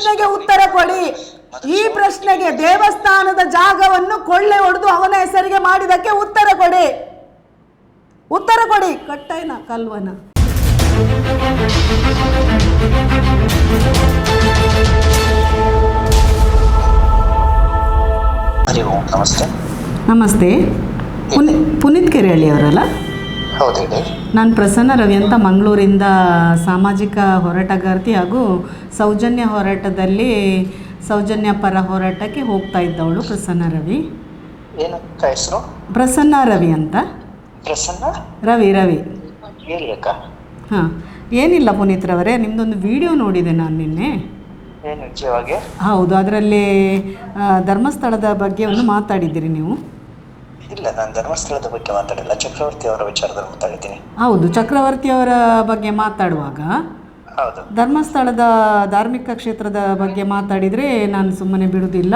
ಪ್ರಶ್ನೆಗೆ ಉತ್ತರ ಕೊಡಿ. ಈ ಪ್ರಶ್ನೆಗೆ ದೇವಸ್ಥಾನದ ಜಾಗವನ್ನು ಕೊಳ್ಳೆ ಹೊಡೆದು ಅವನ ಹೆಸರಿಗೆ ಮಾಡಿದಕ್ಕೆ ಉತ್ತರ ಕೊಡಿ. ಉತ್ತರ ಕೊಡಿ. ಕಟ್ಟೈನ ಕಲ್ವನ. ಹರಿ ಓಂ. ನಮಸ್ತೆ. ನಮಸ್ತೆ. ಪುನಿ ಪುನೀತ್ ಕೆರೆಹಳ್ಳಿ ಅವರಲ್ಲ ಹೌದು ನಾನು ಪ್ರಸನ್ನ ರವಿ ಅಂತ ಮಂಗಳೂರಿಂದ ಸಾಮಾಜಿಕ ಹೋರಾಟಗಾರ್ತಿ ಹಾಗೂ ಸೌಜನ್ಯ ಹೋರಾಟದಲ್ಲಿ ಸೌಜನ್ಯ ಪರ ಹೋರಾಟಕ್ಕೆ ಹೋಗ್ತಾ ಇದ್ದವಳು ಪ್ರಸನ್ನ ರವಿ. ಹೆಸರು? ಪ್ರಸನ್ನ ರವಿ ಅಂತ. ಪ್ರಸನ್ನ? ರವಿ ರವಿ. ಹಾಂ ಏನಿಲ್ಲ ಪುನೀತ್ರವರೇ ನಿಮ್ಮದೊಂದು ವಿಡಿಯೋ ನೋಡಿದೆ ನಾನು ನಿನ್ನೆ. ಹೌದು ಅದರಲ್ಲಿ ಧರ್ಮಸ್ಥಳದ ಬಗ್ಗೆ ಒಂದು ಮಾತಾಡಿದ್ದೀರಿ ನೀವು. ಇಲ್ಲ ನಾನು ಧರ್ಮಸ್ಥಳದ ಬಗ್ಗೆ ಮಾತಾಡಿಲ್ಲ. ಚಕ್ರವರ್ತಿ ಅವರ ವಿಚಾರದಲ್ಲಿ ಮಾತಾಡಿದ್ದೀನಿ. ಹೌದು ಚಕ್ರವರ್ತಿಯವರ ಬಗ್ಗೆ ಮಾತಾಡುವಾಗ ಹೌದು. ಧರ್ಮಸ್ಥಳದ ಧಾರ್ಮಿಕ ಕ್ಷೇತ್ರದ ಬಗ್ಗೆ ಮಾತಾಡಿದರೆ ನಾನು ಸುಮ್ಮನೆ ಬಿಡುವುದಿಲ್ಲ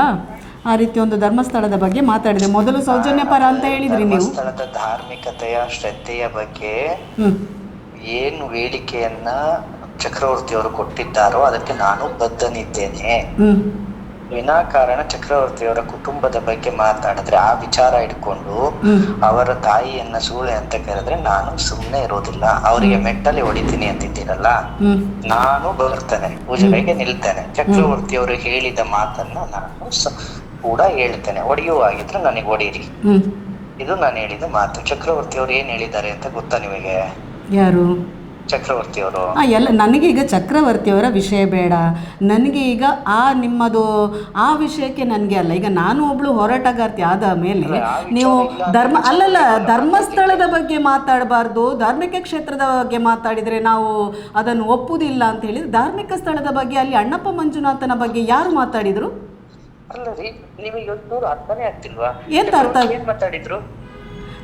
ಆ ರೀತಿ ಒಂದು ಧರ್ಮಸ್ಥಳದ ಬಗ್ಗೆ ಮಾತಾಡಿದೆ. ಮೊದಲು ಸೌಜನ್ಯ ಪರ ಅಂತ ಹೇಳಿದ್ರಿ ನೀವು. ಧರ್ಮಸ್ಥಳದ ಧಾರ್ಮಿಕತೆಯ ಶ್ರದ್ಧೆಯ ಬಗ್ಗೆ ಏನು ಹೇಳಿಕೆಯನ್ನ ಚಕ್ರವರ್ತಿ ಅವರು ಕೊಟ್ಟಿದ್ದಾರೋ ಅದಕ್ಕೆ ನಾನು ಬದ್ಧನಿದ್ದೇನೆ. ಹ್ಞೂ ವಿನಾಕಾರಣ ಚಕ್ರವರ್ತಿಯವರ ಕುಟುಂಬದ ಬಗ್ಗೆ ಮಾತಾಡಿದ್ರೆ ಆ ವಿಚಾರ ಇಟ್ಕೊಂಡು ಅವರ ತಾಯಿಯನ್ನ ಸೂಳೆ ಅಂತ ಕರೆದ್ರೆ ನಾನು ಸುಮ್ಮನೆ ಇರೋದಿಲ್ಲ. ಅವರಿಗೆ ಮೆಟ್ಟಲೆ ಹೊಡಿತೀನಿ ಅಂತಿದ್ದೀರಲ್ಲ? ನಾನು ಬರ್ತೇನೆ ಪೂಜೆಗೆ ನಿಲ್ತೇನೆ. ಚಕ್ರವರ್ತಿ ಅವರು ಹೇಳಿದ ಮಾತನ್ನ ನಾನು ಕೂಡ ಹೇಳ್ತೇನೆ. ಹೊಡೆಯುವಾಗಿದ್ರೆ ನನಗೆ ಹೊಡೀರಿ ಇದು ನಾನು ಹೇಳಿದ ಮಾತು. ಚಕ್ರವರ್ತಿ ಅವರು ಏನ್ ಹೇಳಿದ್ದಾರೆ ಅಂತ ಗೊತ್ತಾ ನಿಮಗೆ? ಯಾರು? ಚಕ್ರವರ್ತಿ ಅವರು ಆ ಎಲ್ಲ ನನಗೆ ಈಗ ಚಕ್ರವರ್ತಿಯವರ ವಿಷಯ ಬೇಡ. ನನಗೆ ಈಗ ಆ ನಿಮ್ಮದು ಆ ವಿಷಯಕ್ಕೆ ನನಗೆ ಅಲ್ಲ. ಈಗ ನಾನು ಒಬ್ಳು ಹೋರಾಟಗಾರ್ತಿ ಆದ ಮೇಲೆ ನೀವು ಧರ್ಮ ಅಲ್ಲಲ್ಲ ಧರ್ಮಸ್ಥಳದ ಬಗ್ಗೆ ಮಾತಾಡಬಾರ್ದು ಧಾರ್ಮಿಕ ಕ್ಷೇತ್ರದ ಬಗ್ಗೆ ಮಾತಾಡಿದರೆ ನಾವು ಅದನ್ನು ಒಪ್ಪುವುದಿಲ್ಲ ಅಂತ ಹೇಳಿದ್ರೆ ಧಾರ್ಮಿಕ ಸ್ಥಳದ ಬಗ್ಗೆ ಅಲ್ಲಿ ಅಣ್ಣಪ್ಪ ಮಂಜುನಾಥನ ಬಗ್ಗೆ ಯಾರು ಮಾತಾಡಿದರು? ಅಲ್ಲ ರೀ ನಿಮಗೆ ಅರ್ಥನೇ ಆಗ್ತಿಲ್ವಾ? ಏನ್ ಅರ್ಥ ಏನ್ ಮಾತಾಡಿದ್ರು?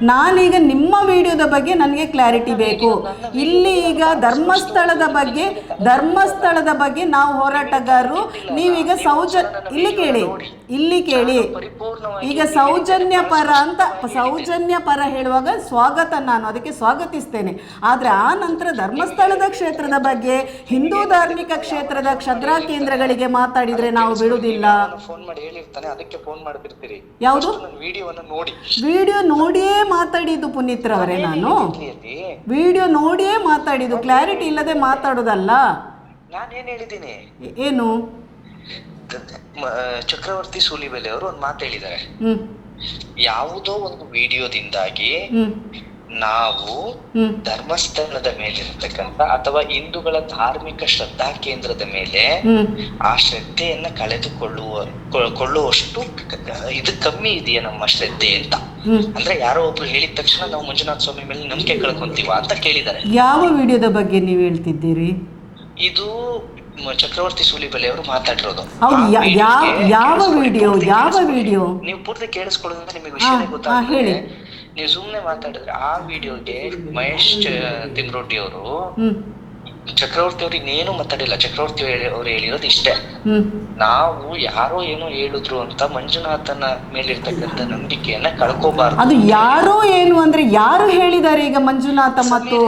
ನಾನೀಗ ನಿಮ್ಮ ವಿಡಿಯೋದ ಬಗ್ಗೆ ನನಗೆ ಕ್ಲಾರಿಟಿ ಬೇಕು. ಇಲ್ಲಿ ಈಗ ಧರ್ಮಸ್ಥಳದ ಬಗ್ಗೆ ಧರ್ಮಸ್ಥಳದ ಬಗ್ಗೆ ನಾವು ಹೋರಾಟಗಾರರು ನೀವೀಗ ಸೌಜ ಇಲ್ಲಿ ಕೇಳಿ ಇಲ್ಲಿ ಕೇಳಿ. ಈಗ ಸೌಜನ್ಯ ಪರ ಅಂತ ಸೌಜನ್ಯ ಪರ ಹೇಳುವಾಗ ಸ್ವಾಗತ ನಾನು ಅದಕ್ಕೆ ಸ್ವಾಗತಿಸ್ತೇನೆ. ಆದರೆ ಆ ನಂತರ ಧರ್ಮಸ್ಥಳದ ಕ್ಷೇತ್ರದ ಬಗ್ಗೆ ಹಿಂದೂ ಧಾರ್ಮಿಕ ಕ್ಷೇತ್ರದ ಕ್ಷದ್ರಾ ಕೇಂದ್ರಗಳಿಗೆ ಮಾತಾಡಿದರೆ ನಾವು ಬಿಡುವುದಿಲ್ಲ. ಫೋನ್ ಮಾಡಿ ಹೇಳಿರ್ತಾನೆ ಅದಕ್ಕೆ ಫೋನ್ ಮಾಡಿಬಿಡ್ತೀರಿ. ಯಾವುದು? ವಿಡಿಯೋವನ್ನ ನೋಡಿ. ವಿಡಿಯೋ ನೋಡಿಯೇ ಮಾತಾಡಿದ್ದು ಪುನೀತ್ರವರೇ ನಾನು? ವಿಡಿಯೋ ನೋಡಿಯೇ ಮಾತಾಡಿದ್ದು ಕ್ಲಾರಿಟಿ ಇಲ್ಲದೆ ಮಾತಾಡೋದಲ್ಲ? ನಾನೇನ್ ಹೇಳಿದ್ದೀನಿ? ಏನು? ಚಕ್ರವರ್ತಿ ಸೂಲಿಬೆಲೆ ಅವರು ಒಂದು ಮಾತು ಹೇಳಿದ್ದಾರೆ. ಯಾವುದೋ ಒಂದು ವಿಡಿಯೋದಿಂದಾಗಿ ನಾವು ಧರ್ಮಸ್ಥಾನದ ಮೇಲೆ ಮೇಲಿರ್ತಕ್ಕಂಥ ಅಥವಾ ಹಿಂದೂಗಳ ಧಾರ್ಮಿಕ ಶ್ರದ್ಧಾ ಕೇಂದ್ರದ ಮೇಲೆ ಆ ಶ್ರದ್ಧೆಯನ್ನ ಕಳೆದುಕೊಳ್ಳುವ ಕೊಳ್ಳುವಷ್ಟು ಇದು ಕಮ್ಮಿ ಇದೆಯಾ ನಮ್ಮ ಶ್ರದ್ಧೆ ಅಂತ. ಅಂದ್ರೆ ಯಾರೋ ಒಬ್ರು ಹೇಳಿದ ತಕ್ಷಣ ನಾವು ಮಂಜುನಾಥ ಸ್ವಾಮಿ ಮೇಲೆ ನಂಬಿಕೆ ಕಳ್ಕೊಂತೀವ ಅಂತ ಕೇಳಿದ್ದಾರೆ. ಯಾವ ವಿಡಿಯೋದ ಬಗ್ಗೆ ನೀವು ಹೇಳ್ತಿದ್ದೀರಿ? ಇದು ಚಕ್ರವರ್ತಿ ಸೂಲಿಬೆಲೆ ಅವರು ಮಾತಾಡಿರೋದು. ಯಾವ ವಿಡಿಯೋ ಯಾವ ವಿಡಿಯೋ? ನೀವು ಪೂರ್ತಿ ಕೇಳಿಸ್ಕೊಳ್ಳೋದ್ರಿಂದ ನಿಮಗೆ ವಿಷಯ ಗೊತ್ತಾಗ್ತದೆ. ನೀವು ಸುಮ್ನೆ ಮಾತಾಡಿದ್ರೆ ಆ ವಿಡಿಯೋಗೆ ಮಹೇಶ್ ತಿಮ್ರೋಟಿ ಅವರು ಚಕ್ರವರ್ತಿ ಅವ್ರು ಇನ್ನೇನು ಮಾತಾಡಿಲ್ಲ. ಚಕ್ರವರ್ತಿ ಅವ್ರು ಹೇಳಿರೋದು ಇಷ್ಟೇ. ನಾವು ಯಾರೋ ಏನೋ ಹೇಳಿದ್ರು ಅಂತ ಮಂಜುನಾಥನ ಮೇಲಿರ್ತಕ್ಕಂಥ ನಂಬಿಕೆಯನ್ನ ಕಳ್ಕೋಬಾರ್ದು. ಅದು ಯಾರೋ ಏನು ಅಂದ್ರೆ ಯಾರು ಹೇಳಿದ್ದಾರೆ ಈಗ ಮಂಜುನಾಥ ಮತ್ತು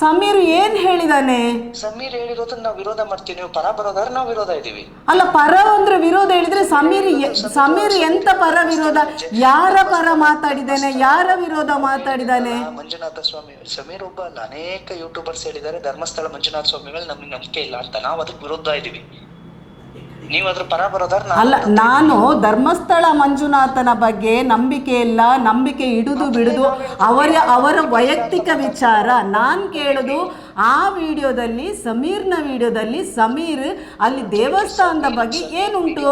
ಸಮೀರ್ ಏನ್ ಹೇಳಿದಾನೆ? ಸಮೀರ್ ಹೇಳಿರೋದನ್ನ ನಾವು ವಿರೋಧ ಮಾಡ್ತೀವಿ ನೀವು ಪರ ಬರೋದಾದ್ರೆ ನಾವು ವಿರೋಧ ಇದೀವಿ ಅಲ್ಲ ಪರ ಅಂದ್ರೆ ವಿರೋಧ ಹೇಳಿದ್ರೆ ಸಮೀರ್ ಎ- ಸಮೀರ್ ಎಂತ ಪರ ವಿರೋಧ? ಯಾರ ಪರ ಮಾತಾಡಿದಾನೆ? ಯಾರ ವಿರೋಧ ಮಾತಾಡಿದಾನೆ? ಮಂಜುನಾಥ ಸ್ವಾಮಿ ಸಮೀರ್ ಒಬ್ಬ ಅಲ್ಲ ಅನೇಕ ಯೂಟ್ಯೂಬರ್ಸ್ ಹೇಳಿದ್ದಾರೆ ಧರ್ಮಸ್ಥಳ ಮಂಜುನಾಥ ಸ್ವಾಮಿ ಮೇಲೆ ನಮ್ಗೆ ನಂಬಿಕೆ ಇಲ್ಲ ಅಂತ. ನಾವು ಅದಕ್ಕೆ ವಿರೋಧ ಇದೀವಿ ನೀವು ಅದ್ರ ಪರ ಬರೋದಾರ ಅಲ್ಲ ನಾನು ಧರ್ಮಸ್ಥಳ ಮಂಜುನಾಥನ ಬಗ್ಗೆ ನಂಬಿಕೆ ಇಲ್ಲ ನಂಬಿಕೆ ಇಡುದು ಬಿಡುದು ಅವರ ಅವರ ವೈಯಕ್ತಿಕ ವಿಚಾರ. ನಾನು ಕೇಳುದು ಆ ವಿಡಿಯೋದಲ್ಲಿ ಸಮೀರ್ನ ವಿಡಿಯೋದಲ್ಲಿ ಸಮೀರ್ ಅಲ್ಲಿ ದೇವಸ್ಥಾನದ ಬಗ್ಗೆ ಏನುಂಟು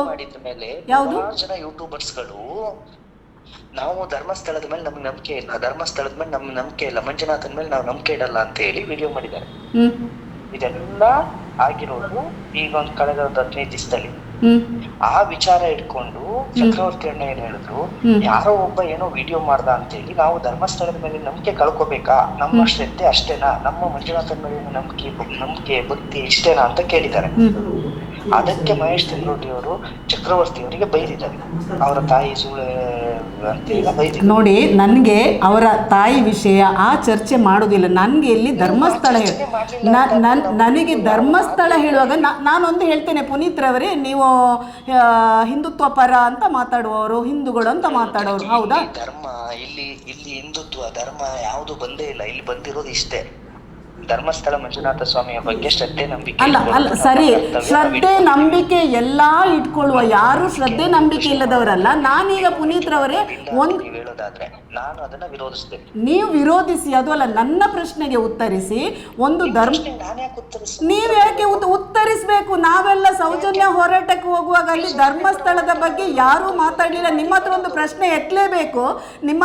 ಯಾವುದು? ಜನ ಯೂಟ್ಯೂಬರ್ಸ್ಗಳು ನಾವು ಧರ್ಮಸ್ಥಳದ ಮೇಲೆ ನಮ್ಗೆ ನಂಬಿಕೆ ಇಲ್ಲ ಧರ್ಮಸ್ಥಳದ ಮೇಲೆ ನಮ್ಗೆ ನಂಬಿಕೆ ಇಲ್ಲ ಮಂಜುನಾಥನ ಮೇಲೆ ನಾವು ನಂಬಿಕೆ ಇಡಲ್ಲ ಅಂತ ಹೇಳಿ ವಿಡಿಯೋ ಮಾಡಿದ್ದಾರೆ. ಹ್ಮ್. ಇದೆಲ್ಲ ಆಗಿರೋದು ಈಗ ಒಂದ್ ಕಳೆದ ಒಂದು ಹದಿನೈದು ದಿವಸದಲ್ಲಿ ಆ ವಿಚಾರ ಇಟ್ಕೊಂಡು ಚಕ್ರವರ್ತಿ ಅಣ್ಣ ಏನ್ ಹೇಳಿದ್ರು. ಯಾರೋ ಒಬ್ಬ ಏನೋ ವಿಡಿಯೋ ಮಾಡ್ದ ಅಂತ ಹೇಳಿ ನಾವು ಧರ್ಮಸ್ಥಳದ ಮೇಲೆ ನಂಬಿಕೆ ಕಳ್ಕೊಬೇಕಾ? ನಮ್ಮ ಶ್ರದ್ಧೆ ಅಷ್ಟೇನಾ? ನಮ್ಮ ಮಂಜುನಾಥನ ಮೇಲೆ ನಂಬಿಕೆ ನಂಬಿಕೆ ಭಕ್ತಿ ಇಷ್ಟೇನಾ ಅಂತ ಕೇಳಿದ್ದಾರೆ. ಅದಕ್ಕೆ ಮಹೇಶ್ ತಿಂಗ್ರೋಟಿ ಅವರು ಚಕ್ರವರ್ತಿ ಅವರಿಗೆ ಬೈದಿದ್ದಾರೆ. ಅವರ ತಾಯಿ ಸುಳ್ಳೆ ನೋಡಿ, ನನಗೆ ಅವರ ತಾಯಿ ವಿಷಯ ಆ ಚರ್ಚೆ ಮಾಡೋದಿಲ್ಲ ನನಗೆ ಇಲ್ಲಿ ಧರ್ಮಸ್ಥಳ ಹೇಳಿ. ನನಗೆ ಧರ್ಮಸ್ಥಳ ಹೇಳುವಾಗ ನಾನೊಂದು ಹೇಳ್ತೇನೆ, ಪುನೀತ್ ರವರೇ, ನೀವು ಹಿಂದುತ್ವ ಪರ ಅಂತ ಮಾತಾಡುವವರು, ಹಿಂದೂಗಳು ಅಂತ ಮಾತಾಡೋರು. ಹೌದಾ? ಧರ್ಮ ಇಲ್ಲಿ ಇಲ್ಲಿ ಹಿಂದುತ್ವ, ಧರ್ಮ ಯಾವುದು ಬಂದೇ ಇಲ್ಲ. ಇಲ್ಲಿ ಬಂದಿರೋದು ಇಷ್ಟೇ. ಧರ್ಮಸ್ಥಳ ಮಂಜುನಾಥ ಸ್ವಾಮಿಯ ಬಗ್ಗೆ ಶ್ರದ್ಧೆ ನಂಬಿಕೆ ಅಲ್ಲ ಅಲ್ಲ ಸರಿ. ಶ್ರದ್ಧೆ ನಂಬಿಕೆ ಎಲ್ಲಾ ಇಟ್ಕೊಳ್ಳುವ ಯಾರು ಶ್ರದ್ಧೆ ನಂಬಿಕೆ ಇಲ್ಲದವರಲ್ಲ. ನಾನೀಗ ಪುನೀತ್ ರವರೇ ಒಂದು ನೀವು ನಾನು ಅದನ್ನ ವಿರೋಧಿಸ್ತೇನೆ ನೀವು ವಿರೋಧಿಸಿ ಅದು ಅಲ್ಲ ನನ್ನ ಪ್ರಶ್ನೆಗೆ ಉತ್ತರಿಸಿ ಒಂದು ಧರ್ಮ ನಾನು ಯಾಕೆ ನೀವು ಯಾಕೆ ಉತ್- ಉತ್ತರಿಸ್ಬೇಕು? ನಾವೆಲ್ಲ ಸೌಜನ್ಯ ಹೋರಾಟಕ್ಕೆ ಹೋಗುವಾಗ ಅಲ್ಲಿ ಧರ್ಮಸ್ಥಳದ ಬಗ್ಗೆ ಯಾರೂ ಮಾತಾಡಲಿಲ್ಲ. ನಿಮ್ಮ ಹತ್ರ ಒಂದು ಪ್ರಶ್ನೆ ಎತ್ತಲೇಬೇಕು ನಿಮ್ಮ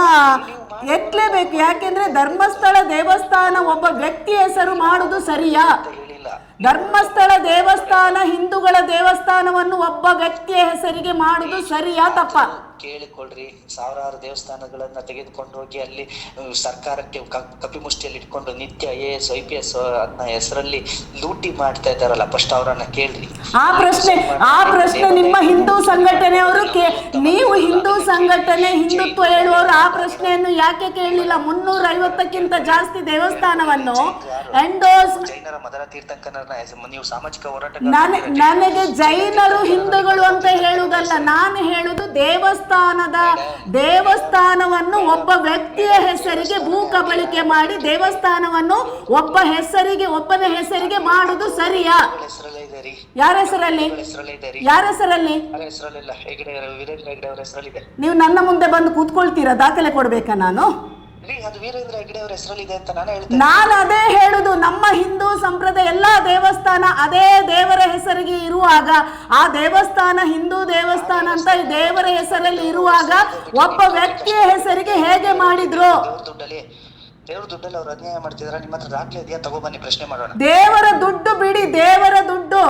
ಎತ್ತಲೇಬೇಕು ಯಾಕೆಂದ್ರೆ ಧರ್ಮಸ್ಥಳ ದೇವಸ್ಥಾನ ಒಬ್ಬ ವ್ಯಕ್ತಿ ಹೆಸರು ಮಾಡುದು ಸರಿಯಾ? ಹೇಳಿಲ್ಲ. ಧರ್ಮಸ್ಥಳ ದೇವಸ್ಥಾನ ಹಿಂದೂಗಳ ದೇವಸ್ಥಾನವನ್ನು ಒಬ್ಬ ವ್ಯಕ್ತಿಯ ಹೆಸರಿಗೆ ಮಾಡುದು ಸರಿಯಾ ತಪ್ಪ ಕೇಳಿಕೊಳ್ಳ್ರಿ. ಸಾವಿರಾರು ದೇವಸ್ಥಾನಗಳನ್ನ ತೆಗೆದುಕೊಂಡು ಹೋಗಿ ಅಲ್ಲಿ ಸರ್ಕಾರಕ್ಕೆ ಕಪಿಮುಷ್ಟಿಯಲ್ಲಿ ಇಟ್ಕೊಂಡು ನಿತ್ಯ A S I P S ಅನ್ನ ಹೆಸರಲ್ಲಿ ಲೂಟಿ ಮಾಡ್ತಾ ಇದ್ದಾರಲ್ಲ ಫಸ್ಟ್ ಅವರನ್ನ ಕೇಳ್ರಿ. ಆ ಪ್ರಶ್ನೆ ಆ ಪ್ರಶ್ನೆ ನಿಮ್ಮ ಹಿಂದೂ ಸಂಘಟನೆಯವರು ಅವರು ನೀವು ಹಿಂದೂ ಸಂಘಟನೆ ಹಿಂದುತ್ವ ಹೇಳುವವರು ಆ ಪ್ರಶ್ನೆಯನ್ನು ಯಾಕೆ ಕೇಳಲಿಲ್ಲ? ಮುನ್ನೂರ ಐವತ್ತಕ್ಕಿಂತ ಜಾಸ್ತಿ ದೇವಸ್ಥಾನವನ್ನು ಎಂಡೋಸ್ ಜೈನರ ಮದರ ತೀರ್ಥಂಕನ ನೀವು ಸಾಮಾಜಿಕ ಹೋರಾಟ ನನಗೆ ಜೈನರು ಹಿಂದೂಗಳು ಅಂತ ಹೇಳುವುದಲ್ಲ ನಾನು ಹೇಳುದು ದೇವಸ್ಥಾನದ ದೇವಸ್ಥಾನವನ್ನು ಒಬ್ಬ ವ್ಯಕ್ತಿಯ ಹೆಸರಿಗೆ ಭೂ ಕಬಳಿಕೆ ಮಾಡಿ ದೇವಸ್ಥಾನವನ್ನು ಒಬ್ಬ ಹೆಸರಿಗೆ ಒಬ್ಬನ ಹೆಸರಿಗೆ ಮಾಡುದು ಸರಿಯಾ? ಯಾರ ಹೆಸರಲ್ಲಿ ಯಾರ ಹೆಸರಲ್ಲಿ? ನೀವು ನನ್ನ ಮುಂದೆ ಬಂದು ಕೂತ್ಕೊಳ್ತೀರಾ? ದಾಖಲೆ ಕೊಡ್ಬೇಕಾ ನಾನು? ನಾನೇ ಅದೇ ಹೇಳುದು ನಮ್ಮ ಹಿಂದೂ ಸಂಪ್ರದಾಯ ಎಲ್ಲ ದೇವಸ್ಥಾನ ಅದೇ ದೇವರ ಹೆಸರಿಗೆ ಇರುವಾಗ ಆ ದೇವಸ್ಥಾನ ಹಿಂದೂ ದೇವಸ್ಥಾನ ಅಂತ ಈ ದೇವರ ಹೆಸರಲ್ಲಿ ಇರುವಾಗ ಒಬ್ಬ ವ್ಯಕ್ತಿಯ ಹೆಸರಿಗೆ ಹೇಗೆ ಮಾಡಿದ್ರು? ದೇವರ ದುಡ್ಡಲ್ಲಿ ಅವ್ರು ಅನ್ಯಾಯ ಮಾಡ್ತಿದಾರ? ನಿಮ್ಮ ಹತ್ರ ದಾಖಲೆ ಇದೆಯಾ? ತಗೊಬನ್ನಿ ಪ್ರಶ್ನೆ ಮಾಡೋಣ. ದೇವರ ದುಡ್ಡು ಬಿಡಿ ದೇವರ ದುಡ್ಡು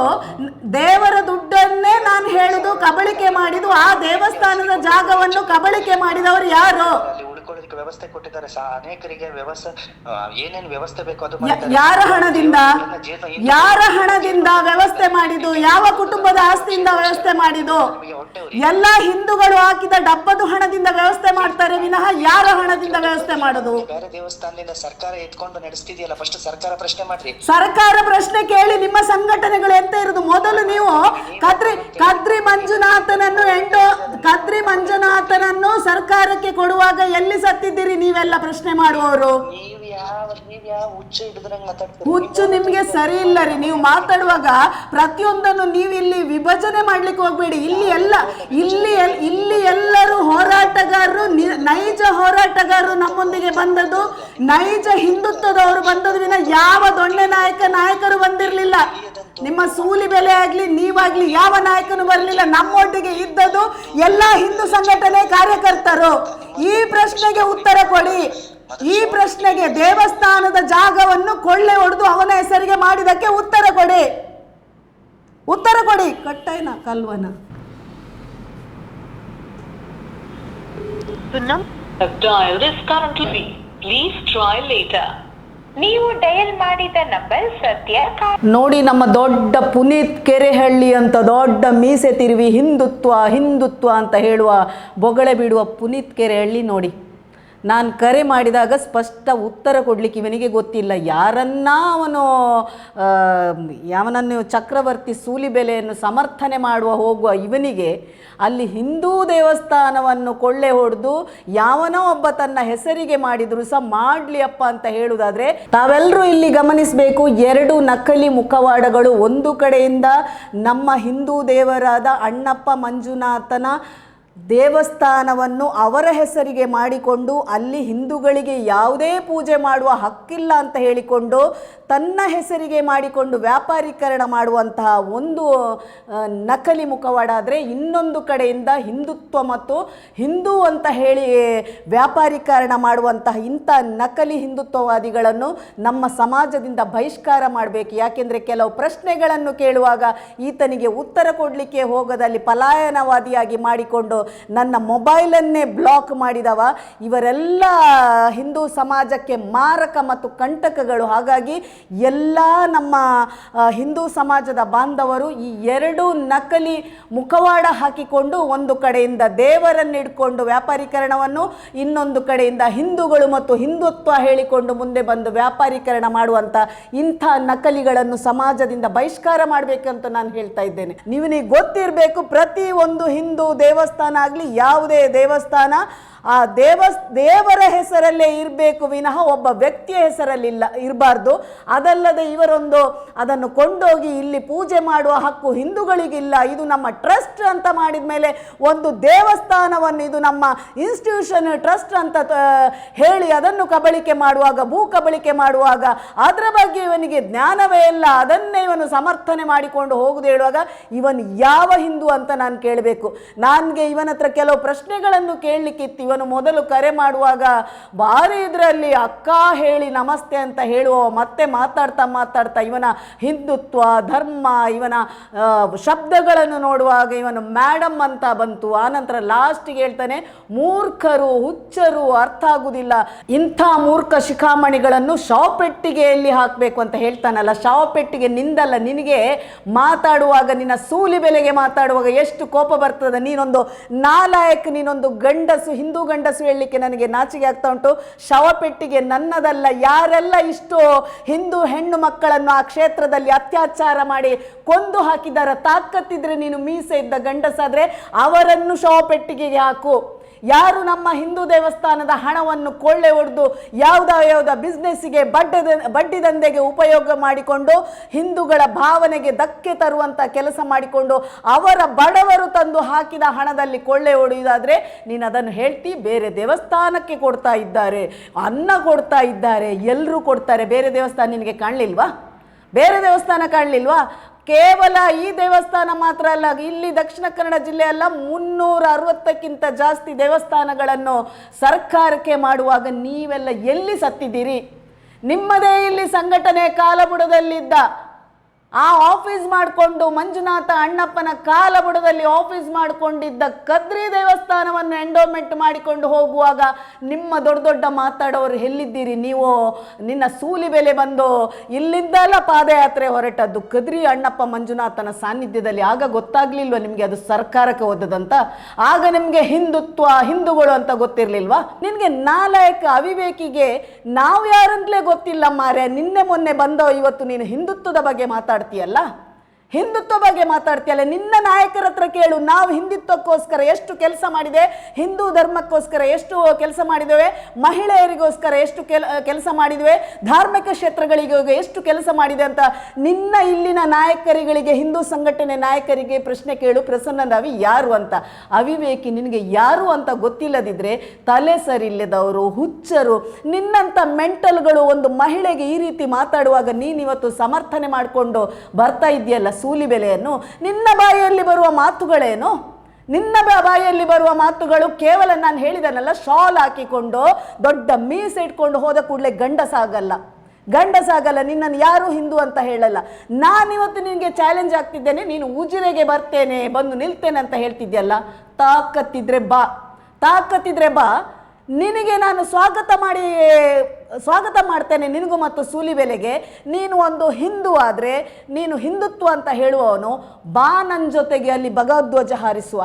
ದೇವರ ದುಡ್ಡನ್ನೇ ನಾನು ಹೇಳುದು ಕಬಳಿಕೆ ಮಾಡಿದು ಆ ದೇವಸ್ಥಾನದ ಜಾಗವನ್ನು ಕಬಳಿಕೆ ಮಾಡಿದವರು ಯಾರು? ವ್ಯವಸ್ಥೆ ಕೊಟ್ಟಿದ್ದಾರೆ. ಅನೇಕರಿಗೆ ವ್ಯವಸ್ಥೆ ಏನೇನು ವ್ಯವಸ್ಥೆ ಬೇಕು ಅದು. ಯಾರ ಹಣದಿಂದ? ಯಾರ ಹಣದಿಂದ ವ್ಯವಸ್ಥೆ ಮಾಡಿದ್ದು? ಯಾವ ಕುಟುಂಬದ ಆಸ್ತಿಯಿಂದ ವ್ಯವಸ್ಥೆ ಮಾಡಿದ್ದು? ಎಲ್ಲಾ ಹಿಂದೂಗಳು ಹಾಕಿದ ಡಬ್ಬದು ಹಣದಿಂದ ವ್ಯವಸ್ಥೆ ಮಾಡ್ತಾರೆ ವಿನಃ ಯಾರ ಹಣದಿಂದ ವ್ಯವಸ್ಥೆ ಮಾಡುದು? ಬೇರೆ ದೇವಸ್ಥಾನದಿಂದ ಸರ್ಕಾರ ಎತ್ಕೊಂಡು ನಡೆಸ್ತಿದೆಯಲ್ಲ ಫಸ್ಟ್ ಸರ್ಕಾರ ಪ್ರಶ್ನೆ ಮಾಡ್ರಿ. ಸರ್ಕಾರ ಪ್ರಶ್ನೆ ಕೇಳಿ ನಿಮ್ಮ ಸಂಘಟನೆಗಳು ಎಂತ ಇರುದು? ಮೊದಲು ನೀವು ಕದ್ರಿ ಕದ್ರಿ ಮಂಜುನಾಥನನ್ನು ಎಂಟು ಕದ್ರಿ ಮಂಜುನಾಥನನ್ನು ಸರ್ಕಾರಕ್ಕೆ ಕೊಡುವಾಗ ಎಲ್ಲಿ ಸತ್ತಿದ್ದೀರಿ ನೀವೆಲ್ಲ ಪ್ರಶ್ನೆ ಮಾಡುವವರು? ನೀವ್ ಯಾವ ನೀವ್ ಯಾವ ಹುಚ್ಚ ಹಿಡಿದ್ರಂಗ್ ಮಾತಾಡ್ತೀರಿ? ಹುಚ್ಚು ನಿಮ್ಗೆ ಸರಿ ಇಲ್ಲ ರೀ. ನೀವು ಮಾತಾಡುವಾಗ ಪ್ರತಿಯೊಂದನ್ನು ನೀವು ಇಲ್ಲಿ ವಿಭಜನೆ ಮಾಡ್ಲಿಕ್ಕೆ ಹೋಗ್ಬೇಡಿ. ಇಲ್ಲಿ ಎಲ್ಲ ಇಲ್ಲಿ ಎಲ್- ಇಲ್ಲಿ ಎಲ್ಲರೂ ಹೋರಾಟಗಾರರು ನಿ- ನೈಜ ಹೋರಾಟಗಾರರು ನಮ್ಮೊಂದಿಗೆ ಬಂದದ್ದು. ನೈಜ ಹಿಂದುತ್ವದವರು ಬಂದದ್ದು ವಿನ ಯಾವ ದೊಣ್ಣೆ ನಾಯಕ ನಾಯಕರು ಬಂದಿರಲಿಲ್ಲ. ನಿಮ್ಮ ಸೂಲಿ ಬೆಲೆ ಆಗ್ಲಿ ನೀವಾಗ್ಲಿ ಯಾವ ನಾಯಕನು ಬರಲಿಲ್ಲ. ನಮ್ಮೊಟ್ಟಿಗೆ ಇದ್ದದ್ದು ಎಲ್ಲಾ ಹಿಂದೂ ಸಂಘಟನೆ ಕಾರ್ಯಕರ್ತರು. ಈ ಪ್ರಶ್ನೆಗೆ ಉತ್ತರ ಕೊಡಿ ಈ ಪ್ರಶ್ನೆಗೆ ದೇವಸ್ಥಾನದ ಜಾಗವನ್ನು ಕೊಳ್ಳೆ ಹೊಡೆದು ಅವನ ಹೆಸರಿಗೆ ಮಾಡಿದಕ್ಕೆ ಉತ್ತರ ಕೊಡಿ ಉತ್ತರ ಕೊಡಿ ಕಟ್ಟೈನ, ಕಲ್ವನ The number dialed is. Please try. ನೀವು ಡಯಲ್ ಮಾಡಿದ ನಂಬರ್ ಸದ್ಯ ನೋಡಿ ನಮ್ಮ ದೊಡ್ಡ ಪುನೀತ್ ಕೆರೆಹಳ್ಳಿ ಅಂತ ದೊಡ್ಡ ಮೀಸೆ ತಿರುವಿ ಹಿಂದುತ್ವ ಹಿಂದುತ್ವ ಅಂತ ಹೇಳುವ ಬೊಗಳೆ ಬಿಡುವ ಪುನೀತ್ ಕೆರೆಹಳ್ಳಿ ನೋಡಿ. ನಾನು ಕರೆ ಮಾಡಿದಾಗ ಸ್ಪಷ್ಟ ಉತ್ತರ ಕೊಡಲಿಕ್ಕೆ ಇವನಿಗೆ ಗೊತ್ತಿಲ್ಲ. ಯಾರನ್ನ ಅವನು ಯಾವನನ್ನು ಚಕ್ರವರ್ತಿ ಸೂಲಿಬೆಲೆಯನ್ನು ಸಮರ್ಥನೆ ಮಾಡುವ ಹೋಗುವ ಇವನಿಗೆ ಅಲ್ಲಿ ಹಿಂದೂ ದೇವಸ್ಥಾನವನ್ನು ಕೊಳ್ಳೆ ಹೊಡೆದು ಯಾವನೋ ಒಬ್ಬ ತನ್ನ ಹೆಸರಿಗೆ ಮಾಡಿದರೂ ಸಹ ಮಾಡಲಿ ಅಪ್ಪ ಅಂತ ಹೇಳುವುದಾದರೆ ತಾವೆಲ್ಲರೂ ಇಲ್ಲಿ ಗಮನಿಸಬೇಕು, ಎರಡು ನಕಲಿ ಮುಖವಾಡಗಳು ಒಂದು ಕಡೆಯಿಂದ ನಮ್ಮ ಹಿಂದೂ ದೇವರಾದ ಅಣ್ಣಪ್ಪ ಮಂಜುನಾಥನ ದೇವಸ್ಥಾನವನ್ನು ಅವರ ಹೆಸರಿಗೆ ಮಾಡಿಕೊಂಡು ಅಲ್ಲಿ ಹಿಂದೂಗಳಿಗೆ ಯಾವುದೇ ಪೂಜೆ ಮಾಡುವ ಹಕ್ಕಿಲ್ಲ ಅಂತ ಹೇಳಿಕೊಂಡು ತನ್ನ ಹೆಸರಿಗೆ ಮಾಡಿಕೊಂಡು ವ್ಯಾಪಾರೀಕರಣ ಮಾಡುವಂತಹ ಒಂದು ನಕಲಿ ಮುಖವಾಡ ಆದರೆ ಇನ್ನೊಂದು ಕಡೆಯಿಂದ ಹಿಂದುತ್ವ ಮತ್ತು ಹಿಂದೂ ಅಂತ ಹೇಳಿ ವ್ಯಾಪಾರೀಕರಣ ಮಾಡುವಂತಹ ಇಂಥ ನಕಲಿ ಹಿಂದುತ್ವವಾದಿಗಳನ್ನು ನಮ್ಮ ಸಮಾಜದಿಂದ ಬಹಿಷ್ಕಾರ ಮಾಡಬೇಕು. ಯಾಕೆಂದರೆ ಕೆಲವು ಪ್ರಶ್ನೆಗಳನ್ನು ಕೇಳುವಾಗ ಈತನಿಗೆ ಉತ್ತರ ಕೊಡಲಿಕ್ಕೆ ಹೋಗದಲ್ಲಿ ಪಲಾಯನವಾದಿಯಾಗಿ ಮಾಡಿಕೊಂಡು ನನ್ನ ಮೊಬೈಲನ್ನೇ ಬ್ಲಾಕ್ ಮಾಡಿದವ. ಇವರೆಲ್ಲ ಹಿಂದೂ ಸಮಾಜಕ್ಕೆ ಮಾರಕ ಮತ್ತು ಕಂಟಕಗಳು. ಹಾಗಾಗಿ ಎಲ್ಲ ನಮ್ಮ ಹಿಂದೂ ಸಮಾಜದ ಬಾಂಧವರು ಈ ಎರಡು ನಕಲಿ ಮುಖವಾಡ ಹಾಕಿಕೊಂಡು ಒಂದು ಕಡೆಯಿಂದ ದೇವರನ್ನು ಇಟ್ಕೊಂಡು ವ್ಯಾಪಾರೀಕರಣವನ್ನು, ಇನ್ನೊಂದು ಕಡೆಯಿಂದ ಹಿಂದೂಗಳು ಮತ್ತು ಹಿಂದುತ್ವ ಹೇಳಿಕೊಂಡು ಮುಂದೆ ಬಂದು ವ್ಯಾಪಾರೀಕರಣ ಮಾಡುವಂಥ ಇಂಥ ನಕಲಿಗಳನ್ನು ಸಮಾಜದಿಂದ ಬಹಿಷ್ಕಾರ ಅಂತ ನಾನು ಹೇಳ್ತಾ ಇದ್ದೇನೆ. ನೀವು ನೀವು ಗೊತ್ತಿರಬೇಕು, ಪ್ರತಿ ಒಂದು ಹಿಂದೂ ದೇವಸ್ಥಾನ ಆಗಲಿ, ಯಾವುದೇ ದೇವಸ್ಥಾನ, ಆ ದೇವ ದೇವರ ಹೆಸರಲ್ಲೇ ಇರಬೇಕು ವಿನಃ ಒಬ್ಬ ವ್ಯಕ್ತಿಯ ಹೆಸರಲ್ಲಿಲ್ಲ, ಇರಬಾರ್ದು. ಅದಲ್ಲದೆ ಇವರೊಂದು ಅದನ್ನು ಕೊಂಡೋಗಿ ಇಲ್ಲಿ ಪೂಜೆ ಮಾಡುವ ಹಕ್ಕು ಹಿಂದೂಗಳಿಗಿಲ್ಲ. ಇದು ನಮ್ಮ ಟ್ರಸ್ಟ್ ಅಂತ ಮಾಡಿದ ಮೇಲೆ ಒಂದು ದೇವಸ್ಥಾನವನ್ನು ಇದು ನಮ್ಮ ಇನ್ಸ್ಟಿಟ್ಯೂಷನ್ ಟ್ರಸ್ಟ್ ಅಂತ ಹೇಳಿ ಅದನ್ನು ಕಬಳಿಕೆ ಮಾಡುವಾಗ, ಭೂ ಕಬಳಿಕೆ ಮಾಡುವಾಗ ಅದರ ಬಗ್ಗೆ ಇವನಿಗೆ ಜ್ಞಾನವೇ ಇಲ್ಲ. ಅದನ್ನೇ ಇವನು ಸಮರ್ಥನೆ ಮಾಡಿಕೊಂಡು ಹೋಗುದು ಹೇಳುವಾಗ, ಇವನು ಯಾವ ಹಿಂದೂ ಅಂತ ನಾನು ಕೇಳಬೇಕು. ನನಗೆ ಇವನ ಹತ್ರ ಕೆಲವು ಪ್ರಶ್ನೆಗಳನ್ನು ಕೇಳಲಿಕ್ಕಿತ್ತು ಇವನು ಮೊದಲು ಕರೆ ಮಾಡುವಾಗ ಭಾರಿ ಇದರಲ್ಲಿ ಅಕ್ಕ ಹೇಳಿ ನಮಸ್ತೆ ಅಂತ ಹೇಳುವ ಮತ್ತೆ ಮಾತಾಡ್ತಾ ಮಾತಾಡ್ತಾ ಇವನ ಹಿಂದುತ್ವ, ಧರ್ಮ, ಇವನ ಶಬ್ದಗಳನ್ನು ನೋಡುವಾಗ ಇವನು ಮೇಡಮ್ ಅಂತ ಬಂತು. ಆನಂತರ ಲಾಸ್ಟಿಗೆ ಹೇಳ್ತಾನೆ, ಮೂರ್ಖರು, ಹುಚ್ಚರು ಅರ್ಥ ಆಗುವುದಿಲ್ಲ ಇಂಥ ಮೂರ್ಖ ಶಿಖಾಮಣಿಗಳನ್ನು ಶಾಪೆಟ್ಟಿಗೆಯಲ್ಲಿ ಹಾಕಬೇಕು ಅಂತ ಹೇಳ್ತಾನಲ್ಲ. ಶಾಪೆಟ್ಟಿಗೆ ನಿಂದಲ್ಲ, ನಿನಗೆ ಮಾತಾಡುವಾಗ, ನಿನ್ನ ಸೂಲಿ ಬೆಲೆಗೆ ಮಾತಾಡುವಾಗ ಎಷ್ಟು ಕೋಪ ಬರ್ತದೆ, ನೀನೊಂದು ನಾಲಾಯಕ್ ನೀನೊಂದು ಗಂಡಸು, ಹಿಂದೂ ಗಂಡಸು ಹೇಳಲಿಕ್ಕೆ ನನಗೆ ನಾಚಿಕೆ ಆಗ್ತಾ ಉಂಟು. ಶವಪೆಟ್ಟಿಗೆ ನನ್ನದಲ್ಲ, ಯಾರೆಲ್ಲ ಇಷ್ಟು ಹಿಂದೂ ಹೆಣ್ಣು ಮಕ್ಕಳನ್ನು ಆ ಕ್ಷೇತ್ರದಲ್ಲಿ ಅತ್ಯಾಚಾರ ಮಾಡಿ ಕೊಂದು ಹಾಕಿದಾರ ತಾಕತ್ತಿದ್ರೆ ನೀನು ಮೀಸೆ ಇದ್ದ ಗಂಡಸಾದ್ರೆ ಅವರನ್ನು ಶವಪೆಟ್ಟಿಗೆಗೆ ಹಾಕು. ಯಾರು ನಮ್ಮ ಹಿಂದೂ ದೇವಸ್ಥಾನದ ಹಣವನ್ನು ಕೊಳ್ಳೆ ಹೊಡೆದು ಯಾವುದ ಯಾವುದೋ ಬಿಸ್ನೆಸ್ಸಿಗೆ ಬಡ್ಡ ಬಡ್ಡಿ ದಂಧೆಗೆ ಉಪಯೋಗ ಮಾಡಿಕೊಂಡು ಹಿಂದೂಗಳ ಭಾವನೆಗೆ ಧಕ್ಕೆ ತರುವಂಥ ಕೆಲಸ ಮಾಡಿಕೊಂಡು ಅವರ ಬಡವರು ತಂದು ಹಾಕಿದ ಹಣದಲ್ಲಿ ಕೊಳ್ಳೆ ಹೊಡೆಯುವುದಾದರೆ ನೀನು ಅದನ್ನು ಹೇಳ್ತಿ, ಬೇರೆ ದೇವಸ್ಥಾನಕ್ಕೆ ಕೊಡ್ತಾ ಇದ್ದಾರೆ, ಅನ್ನ ಕೊಡ್ತಾ ಇದ್ದಾರೆ ಎಲ್ಲರೂ ಕೊಡ್ತಾರೆ. ಬೇರೆ ದೇವಸ್ಥಾನ ನಿನಗೆ ಕಾಣಲಿಲ್ವಾ? ಬೇರೆ ದೇವಸ್ಥಾನ ಕಾಣಲಿಲ್ವಾ? ಕೇವಲ ಈ ದೇವಸ್ಥಾನ ಮಾತ್ರ ಅಲ್ಲ, ಇಲ್ಲಿ ದಕ್ಷಿಣ ಕನ್ನಡ ಜಿಲ್ಲೆಯಲ್ಲ ಮುನ್ನೂರ ಅರವತ್ತಕ್ಕಿಂತ ಜಾಸ್ತಿ ದೇವಸ್ಥಾನಗಳನ್ನು ಸರ್ಕಾರಕ್ಕೆ ಮಾಡುವಾಗ ನೀವೆಲ್ಲ ಎಲ್ಲಿ ಸತ್ತಿದ್ದೀರಿ? ನಿಮ್ಮದೇ ಇಲ್ಲಿ ಸಂಘಟನೆ ಕಾಲಬುಡದಲ್ಲಿದ್ದ ಆ ಆಫೀಸ್ ಮಾಡಿಕೊಂಡು ಮಂಜುನಾಥ ಅಣ್ಣಪ್ಪನ ಕಾಲಬುಡದಲ್ಲಿ ಆಫೀಸ್ ಮಾಡಿಕೊಂಡಿದ್ದ ಕದ್ರಿ ದೇವಸ್ಥಾನವನ್ನು ಎಂಡೋಮೆಂಟ್ ಮಾಡಿಕೊಂಡು ಹೋಗುವಾಗ ನಿಮ್ಮ ದೊಡ್ಡ ದೊಡ್ಡ ಮಾತಾಡೋರು ಎಲ್ಲಿದ್ದೀರಿ ನೀವು? ನಿನ್ನ ಸೂಲಿ ಬೆಲೆ ಬಂದು ಇಲ್ಲಿಂದಲ್ಲ ಪಾದಯಾತ್ರೆ ಹೊರಟದ್ದು ಕದ್ರಿ ಅಣ್ಣಪ್ಪ ಮಂಜುನಾಥನ ಸಾನ್ನಿಧ್ಯದಲ್ಲಿ. ಆಗ ಗೊತ್ತಾಗ್ಲಿಲ್ವ ನಿಮಗೆ ಅದು ಸರ್ಕಾರಕ್ಕೆ ಓದದಂತ ಆಗ ನಿಮಗೆ ಹಿಂದುತ್ವ, ಹಿಂದೂಗಳು ಅಂತ ಗೊತ್ತಿರಲಿಲ್ವಾ? ನಿನಗೆ ನಾಲಯಕ ಅವಿವೇಕಿಗೆ ನಾವು ಯಾರಂತಲೇ ಗೊತ್ತಿಲ್ಲ ಮಾರೆ ನಿನ್ನೆ ಮೊನ್ನೆ ಬಂದೋ ಇವತ್ತು ನೀನು ಹಿಂದುತ್ವದ ಬಗ್ಗೆ ಮಾತಾಡ್ತೀಯಲ್ಲ ಹಿಂದುತ್ವ ಬಗ್ಗೆ ಮಾತಾಡ್ತೀಯಲ್ಲ, ನಿನ್ನ ನಾಯಕರ ಹತ್ರ ಕೇಳು, ನಾವು ಹಿಂದುತ್ವಕ್ಕೋಸ್ಕರ ಎಷ್ಟು ಕೆಲಸ ಮಾಡಿದೆ, ಹಿಂದೂ ಧರ್ಮಕ್ಕೋಸ್ಕರ ಎಷ್ಟು ಕೆಲಸ ಮಾಡಿದ್ದೇವೆ ಮಹಿಳೆಯರಿಗೋಸ್ಕರ ಎಷ್ಟು ಕೆಲ, ಕೆಲಸ ಮಾಡಿದ್ದೇವೆ ಧಾರ್ಮಿಕ ಕ್ಷೇತ್ರಗಳಿಗೆ ಎಷ್ಟು ಕೆಲಸ ಮಾಡಿದೆ ಅಂತ ನಿನ್ನ ಇಲ್ಲಿನ ನಾಯಕರಿಗಳಿಗೆ, ಹಿಂದೂ ಸಂಘಟನೆ ನಾಯಕರಿಗೆ ಪ್ರಶ್ನೆ ಕೇಳು, ಪ್ರಸನ್ನ ರವಿ ಯಾರು ಅಂತ. ಅವಿವೇಕಿ ನಿನಗೆ ಯಾರು ಅಂತ ಗೊತ್ತಿಲ್ಲದಿದ್ರೆ ತಲೆ ಸರಿಲ್ಲದವರು ಹುಚ್ಚರು, ನಿನ್ನಂಥ ಮೆಂಟಲ್ಗಳು ಒಂದು ಮಹಿಳೆಗೆ ಈ ರೀತಿ ಮಾತಾಡುವಾಗ ನೀನಿವತ್ತು ಸಮರ್ಥನೆ ಮಾಡಿಕೊಂಡು ಬರ್ತಾ ಇದೆಯಲ್ಲ ಸೂಲಿ ಬೆಲೆಯನ್ನು, ನಿನ್ನ ಬಾಯಲ್ಲಿ ಬರುವ ಮಾತುಗಳೇನು? ನಿನ್ನ ಬಾಯಲ್ಲಿ ಬರುವ ಮಾತುಗಳು ಕೇವಲ ನಾನು ಹೇಳಿದನಲ್ಲ, ಶಾಲ್ ಹಾಕಿಕೊಂಡು, ದೊಡ್ಡ ಮೀಸೆ ಇಟ್ಕೊಂಡು ಹೋದ ಕೂಡಲೇ ಗಂಡಸಾಗಲ್ಲ ಗಂಡಸಾಗಲ್ಲ ನಿನ್ನನ್ನು ಯಾರು ಹಿಂದೂ ಅಂತ ಹೇಳಲ್ಲ. ನಾನಿವತ್ತು ನಿನಗೆ ಚಾಲೆಂಜ್ ಆಗ್ತಿದ್ದೇನೆ ನೀನು ಉಜಿರೆಗೆ ಬರ್ತೇನೆ, ಬಂದು ನಿಲ್ತೇನೆ ಅಂತ ಹೇಳ್ತಿದ್ಯಲ್ಲ? ತಾಕತ್ತಿದ್ರೆ ಬಾ. ತಾಕತ್ತಿದ್ರೆ ಬಾ. ನಿನಗೆ ನಾನು ಸ್ವಾಗತ ಮಾಡಿ ಸ್ವಾಗತ ಮಾಡ್ತೇನೆ ನಿನಗೂ ಮತ್ತು ಸೂಲಿ ಬೆಲೆಗೆ ನೀನು ಒಂದು ಹಿಂದೂ ಆದರೆ ನೀನು ಹಿಂದುತ್ವ ಅಂತ ಹೇಳುವವನು ಬಾ ನನ್ನ ಜೊತೆಗೆ ಅಲ್ಲಿ ಭಗವಧ್ವಜ ಹಾರಿಸುವ.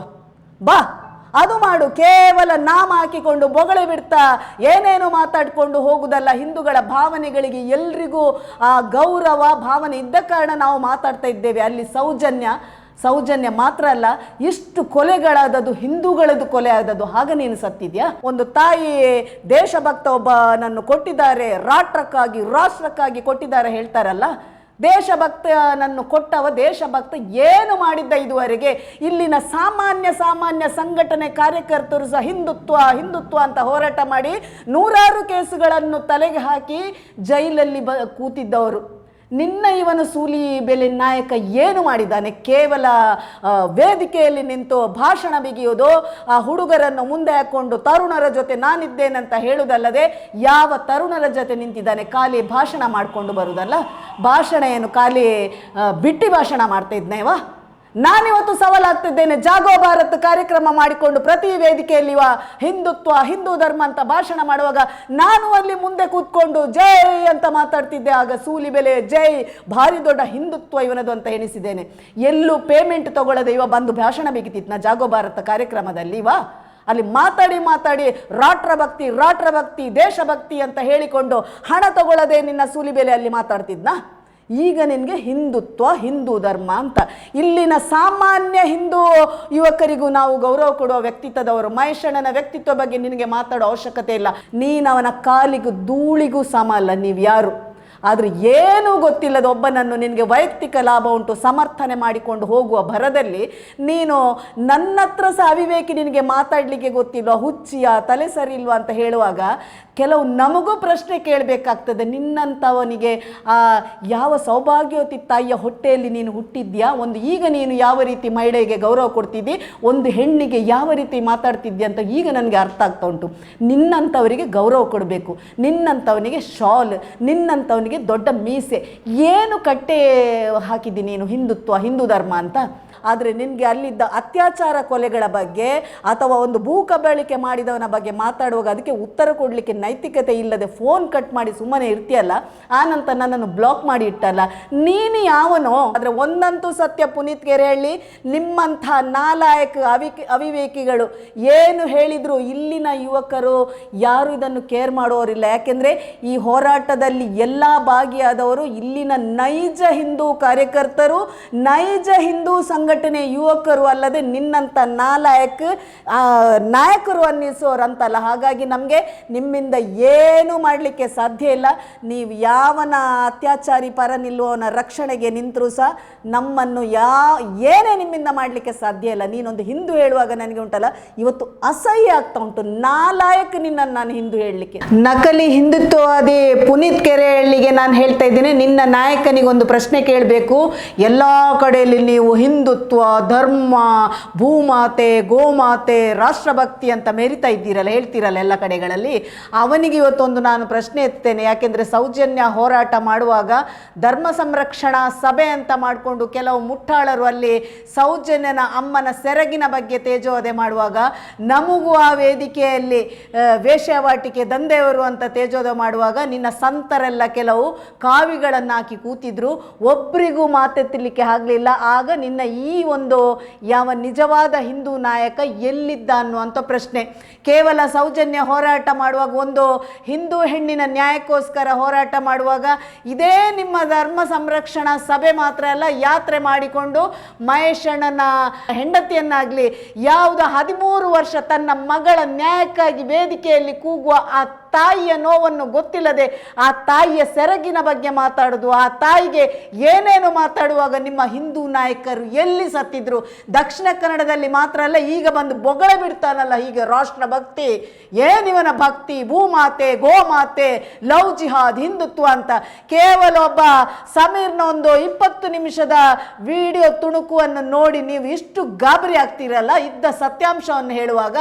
ಬಾ, ಅದು ಮಾಡು, ಕೇವಲ ನಾಮ ಹಾಕಿಕೊಂಡು ಬೊಗಳೆ ಬಿಡ್ತಾ. ಏನೇನು ಮಾತಾಡಿಕೊಂಡು ಹೋಗುದಲ್ಲ ಹಿಂದೂಗಳ ಭಾವನೆಗಳಿಗೆ ಎಲ್ರಿಗೂ ಆ ಗೌರವ, ಭಾವನೆ ಇದ್ದ ಕಾರಣ ನಾವು ಮಾತಾಡ್ತಾ ಇದ್ದೇವೆ. ಅಲ್ಲಿ ಸೌಜನ್ಯ ಸೌಜನ್ಯ ಮಾತ್ರ ಅಲ್ಲ, ಇಷ್ಟು ಕೊಲೆಗಳಾದದ್ದು, ಹಿಂದೂಗಳದ್ದು ಕೊಲೆ ಆದದ್ದು ಹಾಗೆ ನೀನು ಸತ್ತಿದ್ಯಾ? ಒಂದು ತಾಯಿ ದೇಶಭಕ್ತ ಒಬ್ಬನನ್ನು ಕೊಟ್ಟಿದ್ದಾರೆ, ರಾಷ್ಟ್ರಕ್ಕಾಗಿ ರಾಷ್ಟ್ರಕ್ಕಾಗಿ ಕೊಟ್ಟಿದ್ದಾರೆ ಹೇಳ್ತಾರಲ್ಲ, ದೇಶಭಕ್ತನನ್ನು ಕೊಟ್ಟವ ದೇಶಭಕ್ತ ಏನು ಮಾಡಿದ್ದ ಇದುವರೆಗೆ? ಇಲ್ಲಿನ ಸಾಮಾನ್ಯ ಸಾಮಾನ್ಯ ಸಂಘಟನೆ ಕಾರ್ಯಕರ್ತರು ಸಹ ಹಿಂದುತ್ವ ಹಿಂದುತ್ವ ಅಂತ ಹೋರಾಟ ಮಾಡಿ ನೂರಾರು ಕೇಸುಗಳನ್ನು ತಲೆಗೆ ಹಾಕಿ ಜೈಲಲ್ಲಿ ಬ, ಕೂತಿದ್ದವರು. ನಿನ್ನ ಇವನು ಸೂಲಿ ಬೆಲೆ ನಾಯಕ ಏನು ಮಾಡಿದ್ದಾನೆ? ಕೇವಲ ವೇದಿಕೆಯಲ್ಲಿ ನಿಂತು ಭಾಷಣ ಬಿಗಿಯೋದು, ಆ ಹುಡುಗರನ್ನು ಮುಂದೆ ಹಾಕೊಂಡು ತರುಣರ ಜೊತೆ ನಾನಿದ್ದೇನಂತ ಹೇಳುವುದಲ್ಲದೆ ಯಾವ ತರುಣರ ಜೊತೆ ನಿಂತಿದ್ದಾನೆ? ಖಾಲಿ ಭಾಷಣ ಮಾಡಿಕೊಂಡು ಬರುವುದಲ್ಲ ಭಾಷಣ ಏನು ಖಾಲಿ ಬಿಟ್ಟಿ ಭಾಷಣ ಮಾಡ್ತಾ ಇದ್ನೇವಾ ನಾನಿವತ್ತು ಸವಾಲಾಗ್ತಿದ್ದೇನೆ. ಜಾಗೋ ಭಾರತ್ ಕಾರ್ಯಕ್ರಮ ಮಾಡಿಕೊಂಡು ಪ್ರತಿ ವೇದಿಕೆಯಲ್ಲಿ ಹಿಂದುತ್ವ, ಹಿಂದೂ ಧರ್ಮ ಅಂತ ಭಾಷಣ ಮಾಡುವಾಗ ನಾನು ಅಲ್ಲಿ ಮುಂದೆ ಕೂತ್ಕೊಂಡು ಜೈ ಅಂತ ಮಾತಾಡ್ತಿದ್ದೆ. ಆಗ ಸೂಲಿ ಬೆಲೆ, ಜೈ, ಭಾರಿ ದೊಡ್ಡ ಹಿಂದುತ್ವ ಇವನದು ಅಂತ ಎಣಿಸಿದ್ದೇನೆ. ಎಲ್ಲೂ ಪೇಮೆಂಟ್ ತಗೊಳ್ಳದೆ ಇವ ಬಂದು ಭಾಷಣ ಬೇಕಿತ್ತು ನಾ ಜಾಗೋ ಭಾರತ ಕಾರ್ಯಕ್ರಮದಲ್ಲಿ ವಾ ಅಲ್ಲಿ ಮಾತಾಡಿ ಮಾತಾಡಿ, ರಾಷ್ಟ್ರ ಭಕ್ತಿ ರಾಷ್ಟ್ರ ಭಕ್ತಿ ದೇಶಭಕ್ತಿ ಅಂತ ಹೇಳಿಕೊಂಡು ಹಣ ತಗೊಳ್ಳದೆ ನಿನ್ನ ಸೂಲಿ ಬೆಲೆ ಅಲ್ಲಿ ಮಾತಾಡ್ತಿದ್ನಾ. ಈಗ ನಿನಗೆ ಹಿಂದುತ್ವ, ಹಿಂದೂ ಧರ್ಮ ಅಂತ. ಇಲ್ಲಿನ ಸಾಮಾನ್ಯ ಹಿಂದೂ ಯುವಕರಿಗೂ ನಾವು ಗೌರವ ಕೊಡುವ ವ್ಯಕ್ತಿತ್ವದವರು, ಮಹೇಶಣ್ಣನ ವ್ಯಕ್ತಿತ್ವ ಬಗ್ಗೆ ನಿನಗೆ ಮಾತಾಡೋ ಅವಶ್ಯಕತೆ ಇಲ್ಲ. ನೀನು ಅವನ ಕಾಲಿಗೂ ಧೂಳಿಗೂ ಸಮ ಅಲ್ಲ, ನೀವು ಯಾರು? ಆದರೆ ಏನೂ ಗೊತ್ತಿಲ್ಲದ ಒಬ್ಬನನ್ನು ನಿನಗೆ ವೈಯಕ್ತಿಕ ಲಾಭ ಉಂಟು, ಸಮರ್ಥನೆ ಮಾಡಿಕೊಂಡು ಹೋಗುವ ಭರದಲ್ಲಿ ನೀನು ನನ್ನ ಹತ್ರ ಸಹ ಅವಿವೇಕಿ ನಿನಗೆ ಮಾತಾಡಲಿಕ್ಕೆ ಗೊತ್ತಿಲ್ವ, ಹುಚ್ಚಿಯ, ತಲೆ ಸರಿ ಇಲ್ವಾ ಅಂತ ಹೇಳುವಾಗ ಕೆಲವು ನಮಗೂ ಪ್ರಶ್ನೆ ಕೇಳಬೇಕಾಗ್ತದೆ. ನಿನ್ನಂಥವನಿಗೆ ಆ, ಯಾವ ಸೌಭಾಗ್ಯವತಿ ತಾಯಿಯ ಹೊಟ್ಟೆಯಲ್ಲಿ ನೀನು ಹುಟ್ಟಿದ್ಯಾ? ಒಂದು ಈಗ ನೀನು ಯಾವ ರೀತಿ ಮಹಿಳೆಗೆ ಗೌರವ ಕೊಡ್ತಿದ್ದಿ? ಒಂದು ಹೆಣ್ಣಿಗೆ ಯಾವ ರೀತಿ ಮಾತಾಡ್ತಿದ್ಯಾ ಅಂತ ಈಗ ನನಗೆ ಅರ್ಥ ಆಗ್ತಾ ಉಂಟು. ನಿನ್ನಂಥವರಿಗೆ ಗೌರವ ಕೊಡಬೇಕು. ನಿನ್ನಂಥವನಿಗೆ ಶಾಲ್ ನಿನ್ನಂಥವನಿಗೆ ದೊಡ್ಡ ಮೀಸೆ. ಏನು ಕಟ್ಟೆ ಹಾಕಿದ್ದಿ ನೀನು ಹಿಂದುತ್ವ, ಹಿಂದೂ ಧರ್ಮ ಅಂತ? ಆದರೆ ನಿನಗೆ ಅಲ್ಲಿದ್ದ ಅತ್ಯಾಚಾರ ಕೊಲೆಗಳ ಬಗ್ಗೆ ಅಥವಾ ಒಂದು ಭೂ ಕಬಳಿಕೆ ಮಾಡಿದವನ ಬಗ್ಗೆ ಮಾತಾಡುವಾಗ ಅದಕ್ಕೆ ಉತ್ತರ ಕೊಡಲಿಕ್ಕೆ ನೈತಿಕತೆ ಇಲ್ಲದೆ ಫೋನ್ ಕಟ್ ಮಾಡಿ ಸುಮ್ಮನೆ ಇರ್ತೀಯಲ್ಲ ಆನಂತರ ನನ್ನನ್ನು ಬ್ಲಾಕ್ ಮಾಡಿ ಇಟ್ಟಲ್ಲ. ನೀನು ಯಾವನೋ ಆದರೆ ಒಂದಂತೂ ಸತ್ಯ ಪುನೀತ್ ಕೆರೆಹಳ್ಳಿ ನಿಮ್ಮಂಥ ನಾಲಾಯಕ ಅವಿಕ್ ಅವಿವೇಕಿಗಳು ಏನು ಹೇಳಿದ್ರು ಇಲ್ಲಿನ ಯುವಕರು ಯಾರು ಇದನ್ನು ಕೇರ್ ಮಾಡೋರಿಲ್ಲ. ಯಾಕೆಂದರೆ ಈ ಹೋರಾಟದಲ್ಲಿ ಎಲ್ಲ ಭಾಗಿಯಾದವರು ಇಲ್ಲಿನ ನೈಜ ಹಿಂದೂ ಕಾರ್ಯಕರ್ತರು ನೈಜ ಹಿಂದೂ ಸಂಘಟನೆ ಯುವಕರು ಅಲ್ಲದೆ ನಿನ್ನಂಥ ನಾಲಾಯಕ ಆ, ನಾಯಕರು ಅನ್ನಿಸೋರಂತಲ್ಲ. ಹಾಗಾಗಿ ನಮಗೆ ನಿಮ್ಮಿಂದ ಏನು ಮಾಡಲಿಕ್ಕೆ ಸಾಧ್ಯ ಇಲ್ಲ. ನೀವು ಯಾವನ ಅತ್ಯಾಚಾರಿ ಪರ ನಿಲ್ಲುವವನ ರಕ್ಷಣೆಗೆ ನಿಂತರೂ ಸಹ ನಮ್ಮನ್ನು ಯಾ, ಏನೇ ನಿಮ್ಮಿಂದ ಮಾಡಲಿಕ್ಕೆ ಸಾಧ್ಯ ಇಲ್ಲ. ನೀನೊಂದು ಹಿಂದೂ ಹೇಳುವಾಗ ನನಗೆ ಉಂಟಲ್ಲ, ಇವತ್ತು ಅಸಹ್ಯ ಆಗ್ತಾ ಉಂಟು. ನಾಲಾಯಕ್ ನಿನ್ನನ್ನು ನಾನು ಹಿಂದೂ ಹೇಳಲಿಕ್ಕೆ. ನಕಲಿ ಹಿಂದುತ್ವವಾದಿ ಪುನೀತ್ ಕೆರೆಹಳ್ಳಿಗೆ ನಾನು ಹೇಳ್ತಾ ಇದ್ದೀನಿ, ನಿನ್ನ ನಾಯಕನಿಗೆ ಒಂದು ಪ್ರಶ್ನೆ ಕೇಳಬೇಕು. ಎಲ್ಲ ಕಡೆಯಲ್ಲಿ ನೀವು ಹಿಂದುತ್ವ, ಧರ್ಮ, ಭೂಮಾತೆ, ಗೋಮಾತೆ, ರಾಷ್ಟ್ರಭಕ್ತಿ ಅಂತ ಮೆರಿತಾ ಇದ್ದೀರಲ್ಲ, ಹೇಳ್ತೀರಲ್ಲ ಎಲ್ಲ ಕಡೆಗಳಲ್ಲಿ. ಅವನಿಗೆ ಇವತ್ತೊಂದು ನಾನು ಪ್ರಶ್ನೆ ಎತ್ತೇನೆ. ಯಾಕೆಂದರೆ ಸೌಜನ್ಯ ಹೋರಾಟ ಮಾಡುವಾಗ ಧರ್ಮ ಸಂರಕ್ಷಣಾ ಸಭೆ ಅಂತ ಮಾಡಿಕೊಂಡು ಕೆಲವು ಮುಟ್ಟಾಳರು ಅಲ್ಲಿ ಸೌಜನ್ಯನ ಅಮ್ಮನ ಸೆರಗಿನ ಬಗ್ಗೆ ತೇಜೋವಧೆ ಮಾಡುವಾಗ ನಮಗೂ ಆ ವೇದಿಕೆಯಲ್ಲಿ ವೇಶ್ಯಾವಾಟಿಕೆ ದಂಧೆಯವರು ಅಂತ ತೇಜೋದೆ ಮಾಡುವಾಗ ನಿನ್ನ ಸಂತರೆಲ್ಲ ಕೆಲವು ಕಾವಿಗಳನ್ನು ಹಾಕಿ ಕೂತಿದ್ರು ಒಬ್ಬರಿಗೂ ಮಾತೆತ್ತಲಿಕ್ಕೆ ಆಗಲಿಲ್ಲ. ಆಗ ನಿನ್ನ ಈ ಒಂದು ಯಾವ ನಿಜವಾದ ಹಿಂದೂ ನಾಯಕ ಎಲ್ಲಿದ್ದ ಅನ್ನುವಂಥ ಪ್ರಶ್ನೆ. ಕೇವಲ ಸೌಜನ್ಯ ಹೋರಾಟ ಮಾಡುವಾಗ ಒಂದು ಹಿಂದೂ ಹೆಣ್ಣಿನ ನ್ಯಾಯಕ್ಕೋಸ್ಕರ ಹೋರಾಟ ಮಾಡುವಾಗ ಇದೇ ನಿಮ್ಮ ಧರ್ಮ ಸಂರಕ್ಷಣಾ ಸಭೆ ಮಾತ್ರ ಅಲ್ಲ, ಯಾತ್ರೆ ಮಾಡಿಕೊಂಡು ಮಹೇಶಣ್ಣನ ಹೆಂಡತಿಯನ್ನಾಗಲಿ ಯಾವುದು ಹದಿಮೂರು ವರ್ಷ ತನ್ನ ಮಗಳ ನ್ಯಾಯಕ್ಕಾಗಿ ವೇದಿಕೆಯಲ್ಲಿ ಕೂಗುವ ಆ ತಾಯಿಯ ನೋವನ್ನು ಗೊತ್ತಿಲ್ಲದೆ ಆ ತಾಯಿಯ ಸೆರಗಿನ ಬಗ್ಗೆ ಮಾತಾಡೋದು, ಆ ತಾಯಿಗೆ ಏನೇನು ಮಾತಾಡುವಾಗ ನಿಮ್ಮ ಹಿಂದೂ ನಾಯಕರು ಎಲ್ಲಿ ಸತ್ತಿದ್ರು? ದಕ್ಷಿಣ ಕನ್ನಡದಲ್ಲಿ ಮಾತ್ರ ಅಲ್ಲ, ಈಗ ಬಂದು ಬೊಗಳೆ ಬಿಡ್ತಾನಲ್ಲ ಹೀಗೆ ರಾಷ್ಟ್ರ ಭಕ್ತಿ. ಏನಿವನ ಭಕ್ತಿ? ಭೂಮಾತೆ, ಗೋಮಾತೆ, ಲವ್ ಜಿಹಾದ್, ಹಿಂದುತ್ವ ಅಂತ. ಕೇವಲ ಒಬ್ಬ ಸಮೀರ್ನ ಒಂದು ಇಪ್ಪತ್ತು ನಿಮಿಷದ ವಿಡಿಯೋ ತುಣುಕುವನ್ನು ನೋಡಿ ನೀವು ಇಷ್ಟು ಗಾಬರಿ ಆಗ್ತೀರಲ್ಲ? ಇದ್ದ ಸತ್ಯಾಂಶವನ್ನು ಹೇಳುವಾಗ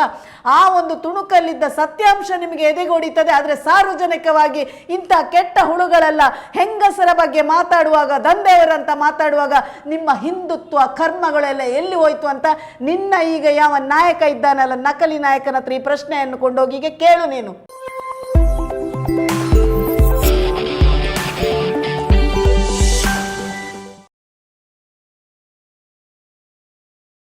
ಆ ಒಂದು ತುಣುಕಲ್ಲಿದ್ದ ಸತ್ಯಾಂಶ ನಿಮಗೆ ಎದೆಗೊಡಿತದೆ ಆದರೆ ಸಾರ್ವಜನಿಕವಾಗಿ ಇಂಥ ಕೆಟ್ಟ ಹುಳುಗಳೆಲ್ಲ ಹೆಂಗಸರ ಬಗ್ಗೆ ಮಾತಾಡುವಾಗ, ದಂಧೆಯವರಂತ ಮಾತಾಡುವಾಗ ನಿಮ್ಮ ಹಿಂದುತ್ವ, ಕರ್ಮಗಳೆಲ್ಲ ಎಲ್ಲಿ ಹೋಯ್ತು ಅಂತ ನಿನ್ನ ಈಗ ಯಾವ ನಾಯಕ ಇದ್ದಾನಲ್ಲ, ನಕಲಿ ನಾಯಕನ ಹತ್ರ ಈ ಪ್ರಶ್ನೆಯನ್ನು ಕೊಂಡೋಗಿ ಈಗ ಕೇಳು ನೀನು.